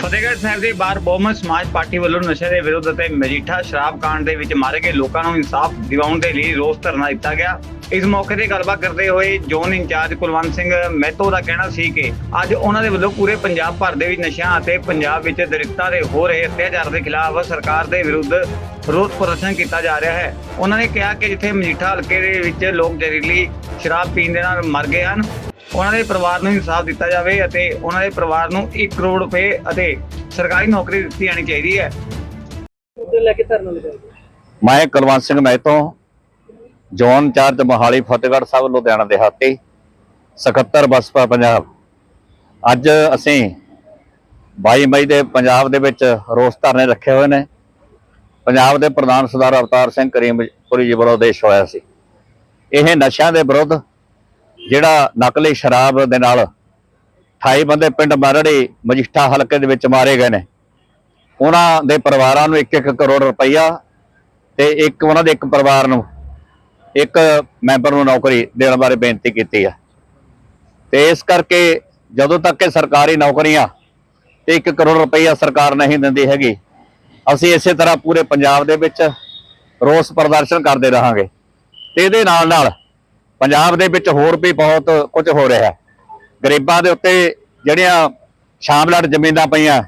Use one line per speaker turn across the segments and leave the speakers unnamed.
ਫਤਿਹਗੜ੍ਹ ਸਾਹਿਬ ਦੇ ਬਾਹਰ ਬਹੁਮਤ ਸਮਾਜ ਪਾਰਟੀ ਵੱਲੋਂ ਨਸ਼ੇ ਦੇ ਵਿਰੁੱਧ ਅਤੇ ਮਜੀਠਾ ਸ਼ਰਾਬ ਕਾਂਡ ਦੇ ਵਿੱਚ ਮਾਰੇ ਗਏ ਲੋਕਾਂ ਨੂੰ ਇਨਸਾਫ ਦਿਵਾਉਣ ਦੇ ਲਈ ਰੋਸ ਧਰਨਾ ਦਿੱਤਾ ਗਿਆ। ਇਸ ਮੌਕੇ ਤੇ ਗੱਲਬਾਤ ਕਰਦੇ ਹੋਏ ਜ਼ੋਨ ਇੰਚਾਰਜ ਕੁਲਵੰਤ ਸਿੰਘ ਮਹਿਤੋ ਦਾ ਕਹਿਣਾ ਸੀ ਕਿ ਅੱਜ ਉਹਨਾਂ ਦੇ ਵੱਲੋਂ ਪੂਰੇ ਪੰਜਾਬ ਭਰ ਦੇ ਵਿੱਚ ਨਸ਼ਿਆਂ ਅਤੇ ਪੰਜਾਬ ਵਿੱਚ ਦਰਿਕਤਾਂ ਦੇ ਹੋ ਰਹੇ ਅਤਿਆਚਾਰ ਦੇ ਖਿਲਾਫ ਸਰਕਾਰ ਦੇ ਵਿਰੁੱਧ ਰੋਸ ਪ੍ਰਦਰਸ਼ਨ ਕੀਤਾ ਜਾ ਰਿਹਾ ਹੈ। ਉਹਨਾਂ ਨੇ ਕਿਹਾ ਕਿ ਜਿੱਥੇ ਮਜੀਠਾ ਹਲਕੇ ਦੇ ਵਿੱਚ ਲੋਕ ਜ਼ਹਿਰੀਲੀ ਸ਼ਰਾਬ ਪੀਣ ਦੇ ਨਾਲ ਮਰ ਗਏ ਹਨ ਉਹਨਾਂ ਦੇ ਪਰਿਵਾਰ ਨੂੰ ਇਨਸਾਫ ਦਿੱਤਾ ਜਾਵੇ ਅਤੇ ਉਹਨਾਂ ਦੇ ਪਰਿਵਾਰ ਨੂੰ 1 ਕਰੋੜ ਰੁਪਏ ਅਤੇ ਸਰਕਾਰੀ ਨੌਕਰੀ ਦਿੱਤੀ ਜਾਣੀ ਚਾਹੀਦੀ ਹੈ।
ਮੁੱਦੇ ਲੈ ਕੇ ਧਰਨਾ ਲਗਾਇਆ
ਮੈਂ ਕੁਲਵੰਤ ਸਿੰਘ ਮਹਿਤੋਂ ਜ਼ੋਨ ਇੰਚਾਰਜ ਮੋਹਾਲੀ ਫਤਿਹਗੜ੍ਹ ਸਾਹਿਬ ਲੁਧਿਆਣਾ ਦੇਹਾਤੀ 77 ਬਸਪਾ ਪੰਜਾਬ। ਅੱਜ ਅਸੀਂ 22 ਮਈ ਦੇ ਪੰਜਾਬ ਦੇ ਵਿੱਚ ਰੋਸ ਧਰਨੇ ਰੱਖੇ ਹੋਏ ਨੇ। ਪੰਜਾਬ ਦੇ ਪ੍ਰਧਾਨ ਸਰਦਾਰ ਅਵਤਾਰ ਸਿੰਘ ਕਰੀਮਪੁਰੀ ਜੀ ਵੱਲੋਂ ਆਦੇਸ਼ ਹੋਇਆ ਸੀ। ਇਹ ਨਸ਼ਿਆਂ ਦੇ ਵਿਰੁੱਧ ਜਿਹੜਾ ਨਕਲੀ ਸ਼ਰਾਬ ਦੇ ਨਾਲ 28 ਬੰਦੇ ਪਿੰਡ ਮਰੜੀ ਮਜੀਠਾ ਹਲਕੇ ਦੇ ਵਿੱਚ ਮਾਰੇ ਗਏ ਨੇ। ਉਹਨਾਂ ਦੇ ਪਰਿਵਾਰਾਂ ਨੂੰ 1-1 ਕਰੋੜ ਰੁਪਈਆ ਤੇ ਇੱਕ ਉਹਨਾਂ ਦੇ ਇੱਕ ਪਰਿਵਾਰ ਨੂੰ ਇੱਕ ਮੈਂਬਰ ਨੂੰ ਨੌਕਰੀ ਦੇਣ ਬਾਰੇ ਬੇਨਤੀ ਕੀਤੀ ਹੈ ਤੇ ਇਸ ਕਰਕੇ ਜਦੋਂ ਤੱਕ ਕਿ ਸਰਕਾਰੀ ਨੌਕਰੀਆਂ ਤੇ 1 ਕਰੋੜ ਰੁਪਈਆ ਸਰਕਾਰ ਨਹੀਂ ਦਿੰਦੀ ਹੈਗੀ, ਅਸੀਂ ਇਸੇ ਤਰ੍ਹਾਂ ਪੂਰੇ ਪੰਜਾਬ ਦੇ ਵਿੱਚ ਰੋਸ ਪ੍ਰਦਰਸ਼ਨ ਕਰਦੇ ਰਹਾਂਗੇ। ਤੇ ਇਹਦੇ ਨਾਲ ਨਾਲ ਪੰਜਾਬ ਦੇ ਵਿੱਚ ਹੋਰ ਵੀ ਬਹੁਤ ਕੁਝ ਹੋ ਰਿਹਾ ਗਰੀਬਾਂ ਦੇ ਉੱਤੇ ਜਿਹੜੀਆਂ ਸ਼ਾਮਲਾਟ ਜ਼ਮੀਨਾਂ ਪਈਆਂ,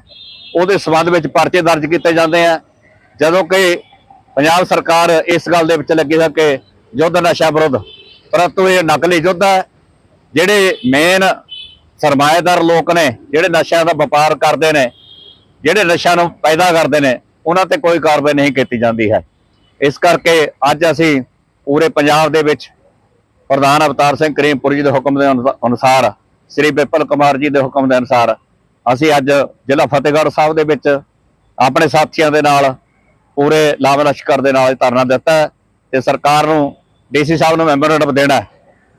ਉਹਦੇ ਸਬੰਧ ਵਿੱਚ ਪਰਚੇ ਦਰਜ ਕੀਤੇ ਜਾਂਦੇ ਆ। ਜਦੋਂ ਕਿ ਪੰਜਾਬ ਸਰਕਾਰ ਇਸ ਗੱਲ ਦੇ ਵਿੱਚ ਲੱਗੀ ਹੈ ਕਿ ਯੁੱਧ ਨਸ਼ਾ ਵਿਰੁੱਧ ਪਰੰਤੂ ਇਹ ਨਕਲੀ ਯੁੱਧ ਹੈ, ਜਿਹੜੇ ਮੇਨ ਸਰਮਾਏਦਾਰ ਲੋਕ ਨੇ, ਜਿਹੜੇ ਨਸ਼ਿਆਂ ਦਾ ਵਪਾਰ ਕਰਦੇ ਨੇ, ਜਿਹੜੇ ਨਸ਼ਿਆਂ ਨੂੰ ਪੈਦਾ ਕਰਦੇ ਨੇ, ਉਹਨਾਂ ਤੇ ਕੋਈ ਕਾਰਵਾਈ ਨਹੀਂ ਕੀਤੀ ਜਾਂਦੀ ਹੈ। ਇਸ ਕਰਕੇ ਅੱਜ ਅਸੀਂ ਪੂਰੇ ਪੰਜਾਬ ਦੇ ਵਿੱਚ ਪ੍ਰਧਾਨ ਅਵਤਾਰ ਸਿੰਘ ਕਰੀਮਪੁਰ ਜੀ ਦੇ ਹੁਕਮ ਦੇ ਅਨੁਸਾ- ਅਨੁਸਾਰ, ਸ੍ਰੀ ਬਿਪਲ ਕੁਮਾਰ ਜੀ ਦੇ ਹੁਕਮ ਦੇ ਅਨੁਸਾਰ, ਅਸੀਂ ਅੱਜ ਜ਼ਿਲ੍ਹਾ ਫਤਿਹਗੜ੍ਹ ਸਾਹਿਬ ਦੇ ਵਿੱਚ ਆਪਣੇ ਸਾਥੀਆਂ ਦੇ ਨਾਲ, ਪੂਰੇ ਲਾਭ ਲਸ਼ਕਰ ਦੇ ਨਾਲ ਧਰਨਾ ਦਿੱਤਾ ਹੈ ਤੇ ਸਰਕਾਰ ਨੂੰ, ਡੀਸੀ ਸਾਹਿਬ ਨੂੰ ਮੈਮੋਰੈਂਡਮ ਦੇਣਾ ਹੈ।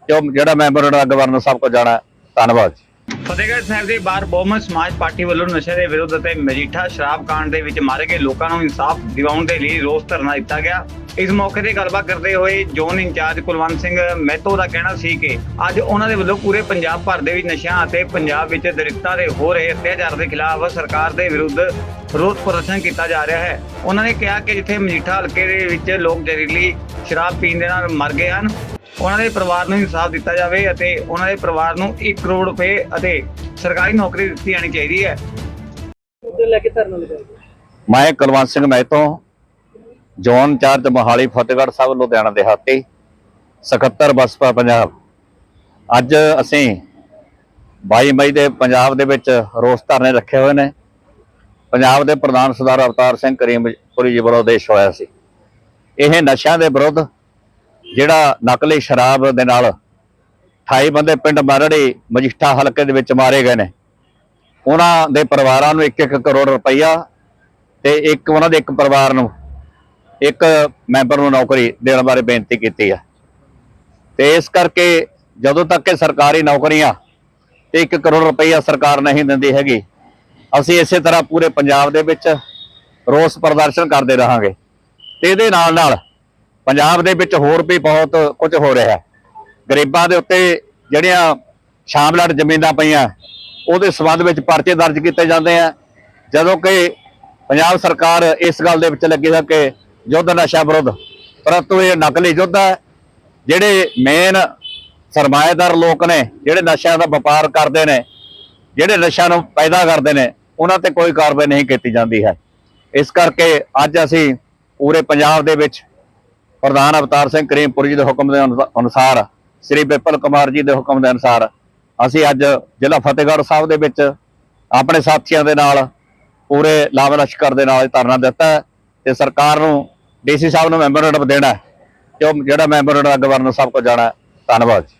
ਤੇ ਉਹ ਜਿਹੜਾ ਮੈਮੋਰੈਂਡਮ ਗਵਰਨਰ ਸਾਹਿਬ ਕੋਲ ਜਾਣਾ ਧੰਨਵਾਦ ਜੀ।
ਫਤਿਹਗੜ੍ਹ ਸਾਹਿਬ ਦੇ ਬਾਹਰ ਬਹੁਮਤ ਸਮਾਜ ਪਾਰਟੀ ਵੱਲੋਂ ਨਸ਼ੇ ਦੇ ਵਿਰੁੱਧ ਅਤੇ ਮਜੀਠਾ ਸ਼ਰਾਬ ਕਾਂਡ ਦੇ ਵਿੱਚ ਮਾਰੇ ਗਏ ਲੋਕਾਂ ਨੂੰ ਇਨਸਾਫ ਦਿਵਾਉਣ ਦੇ ਲਈ ਰੋਸ ਧਰਨਾ ਦਿੱਤਾ ਗਿਆ। ਇਸ ਮੌਕੇ ਤੇ ਗੱਲਬਾਤ ਕਰਦੇ ਹੋਏ ਜ਼ੋਨ ਇੰਚਾਰਜ ਕੁਲਵੰਤ ਸਿੰਘ ਮਹਿਤੋ ਦਾ ਕਹਿਣਾ ਸੀ ਕਿ ਅੱਜ ਉਹਨਾਂ ਦੇ ਵੱਲੋਂ ਪੂਰੇ ਪੰਜਾਬ ਭਰ ਦੇ ਵਿੱਚ ਨਸ਼ਿਆਂ ਅਤੇ ਪੰਜਾਬ ਵਿੱਚ ਦਲਿਤਾਂ ਦੇ ਹੋ ਰਹੇ ਅਤਿਆਚਾਰ ਦੇ ਖਿਲਾਫ ਸਰਕਾਰ ਦੇ ਵਿਰੁੱਧ ਰੋਸ ਪ੍ਰਦਰਸ਼ਨ ਕੀਤਾ ਜਾ ਰਿਹਾ ਹੈ। ਉਹਨਾਂ ਨੇ ਕਿਹਾ ਕਿ ਜਿੱਥੇ ਮਜੀਠਾ ਹਲਕੇ ਦੇ ਵਿੱਚ ਲੋਕ ਜ਼ਹਿਰੀਲੀ ਸ਼ਰਾਬ ਪੀਣ ਦੇ ਨਾਲ ਮਰ ਗਏ ਹਨ। ਉਹਨਾਂ ਦੇ ਪਰਿਵਾਰ ਨੂੰ ਇਨਸਾਫ ਦਿੱਤਾ ਜਾਵੇ ਅਤੇ ਉਹਨਾਂ ਦੇ ਪਰਿਵਾਰ ਨੂੰ 1 ਕਰੋੜ ਰੁਪਏ ਅਤੇ ਸਰਕਾਰੀ ਨੌਕਰੀ ਦਿੱਤੀ ਜਾਣੀ ਚਾਹੀਦੀ ਹੈ।
ਮੁੱਦੇ ਲੈ ਕੇ ਧਰਨਾ ਲਗਾਇਆ
ਮੈਂ ਕੁਲਵੰਤ ਸਿੰਘ ਮਹਿਤੋਂ ਜ਼ੋਨ ਇੰਚਾਰਜ ਮੋਹਾਲੀ ਫਤਿਹਗੜ੍ਹ ਸਾਹਿਬ ਲੁਧਿਆਣਾ ਦੇਹਾਤੀ 77 ਬਸਪਾ ਪੰਜਾਬ। ਅੱਜ ਅਸੀਂ 22 ਮਈ ਦੇ ਪੰਜਾਬ ਦੇ ਵਿੱਚ ਰੋਸ ਧਰਨੇ ਰੱਖੇ ਹੋਏ ਨੇ। ਪੰਜਾਬ ਦੇ ਪ੍ਰਧਾਨ ਸਰਦਾਰ ਅਵਤਾਰ ਸਿੰਘ ਕਰੀਮਪੁਰੀ ਜੀ ਵੱਲੋਂ ਆਦੇਸ਼ ਹੋਇਆ ਸੀ। ਇਹ ਨਸ਼ਿਆਂ ਦੇ ਵਿਰੁੱਧ ਜਿਹੜਾ ਨਕਲੀ ਸ਼ਰਾਬ ਦੇ ਨਾਲ 28 ਬੰਦੇ ਪਿੰਡ ਮਰੜੀ ਮਜੀਠਾ ਹਲਕੇ ਦੇ ਵਿੱਚ ਮਾਰੇ ਗਏ ਨੇ। ਉਹਨਾਂ ਦੇ ਪਰਿਵਾਰਾਂ ਨੂੰ 1-1 ਕਰੋੜ ਰੁਪਈਆ ਤੇ ਇੱਕ ਉਹਨਾਂ ਦੇ ਇੱਕ ਪਰਿਵਾਰ ਨੂੰ ਇੱਕ ਮੈਂਬਰ ਨੂੰ ਨੌਕਰੀ ਦੇਣ ਬਾਰੇ ਬੇਨਤੀ ਕੀਤੀ ਹੈ ਤੇ ਇਸ ਕਰਕੇ ਜਦੋਂ ਤੱਕ ਇਹ ਸਰਕਾਰੀ ਨੌਕਰੀਆਂ ਤੇ 1 ਕਰੋੜ ਰੁਪਈਆ ਸਰਕਾਰ ਨਹੀਂ ਦਿੰਦੀ ਹੈਗੀ, ਅਸੀਂ ਇਸੇ ਤਰ੍ਹਾਂ ਪੂਰੇ ਪੰਜਾਬ ਦੇ ਵਿੱਚ ਰੋਸ ਪ੍ਰਦਰਸ਼ਨ ਕਰਦੇ ਰਹਾਂਗੇ। ਤੇ ਇਹਦੇ ਨਾਲ ਨਾਲ ਪੰਜਾਬ ਦੇ ਵਿੱਚ ਹੋਰ ਵੀ ਬਹੁਤ ਕੁਝ ਹੋ ਰਿਹਾ ਗਰੀਬਾਂ ਦੇ ਉੱਤੇ ਜਿਹੜੀਆਂ ਸ਼ਾਮਲਾਟ ਜ਼ਮੀਨਾਂ ਪਈਆਂ, ਉਹਦੇ ਸਬੰਧ ਵਿੱਚ ਪਰਚੇ ਦਰਜ ਕੀਤੇ ਜਾਂਦੇ ਆ। ਜਦੋਂ ਕਿ ਪੰਜਾਬ ਸਰਕਾਰ ਇਸ ਗੱਲ ਦੇ ਵਿੱਚ ਲੱਗੀ ਹੈ ਕਿ ਯੁੱਧ ਨਸ਼ਾ ਵਿਰੁੱਧ, ਪਰੰਤੂ ਇਹ ਨਕਲੀ ਯੁੱਧ ਹੈ। ਜਿਹੜੇ ਮੇਨ ਸਰਮਾਏਦਾਰ ਲੋਕ ਨੇ, ਜਿਹੜੇ ਨਸ਼ਿਆਂ ਦਾ ਵਪਾਰ ਕਰਦੇ ਨੇ, ਜਿਹੜੇ ਨਸ਼ਿਆਂ ਨੂੰ ਪੈਦਾ ਕਰਦੇ ਨੇ, ਉਹਨਾਂ ਤੇ ਕੋਈ ਕਾਰਵਾਈ ਨਹੀਂ ਕੀਤੀ ਜਾਂਦੀ ਹੈ। ਇਸ ਕਰਕੇ ਅੱਜ ਅਸੀਂ ਪੂਰੇ ਪੰਜਾਬ ਦੇ ਵਿੱਚ ਪ੍ਰਧਾਨ ਅਵਤਾਰ ਸਿੰਘ ਕਰੀਮਪੁਰ ਜੀ ਦੇ ਹੁਕਮ ਦੇ ਅਨੁਸਾ- ਅਨੁਸਾਰ, ਸ੍ਰੀ ਬਿਪਲ ਕੁਮਾਰ ਜੀ ਦੇ ਹੁਕਮ ਦੇ ਅਨੁਸਾਰ, ਅਸੀਂ ਅੱਜ ਜ਼ਿਲ੍ਹਾ ਫਤਿਹਗੜ੍ਹ ਸਾਹਿਬ ਦੇ ਵਿੱਚ ਆਪਣੇ ਸਾਥੀਆਂ ਦੇ ਨਾਲ ਪੂਰੇ ਲਾਭ ਲਸ਼ਕਰ ਦੇ ਨਾਲ ਧਰਨਾ ਦਿੱਤਾ ਹੈ ਤੇ ਸਰਕਾਰ ਨੂੰ ਡੀਸੀ ਸਾਹਿਬ ਨੂੰ ਮੈਮੋਰੈਂਡਮ ਦੇਣਾ ਹੈ, ਤੇ ਉਹ ਜਿਹੜਾ ਮੈਮੋਰੈਂਡਮ ਗਵਰਨਰ ਸਾਹਿਬ ਕੋਲ ਜਾਣਾ ਧੰਨਵਾਦ ਜੀ।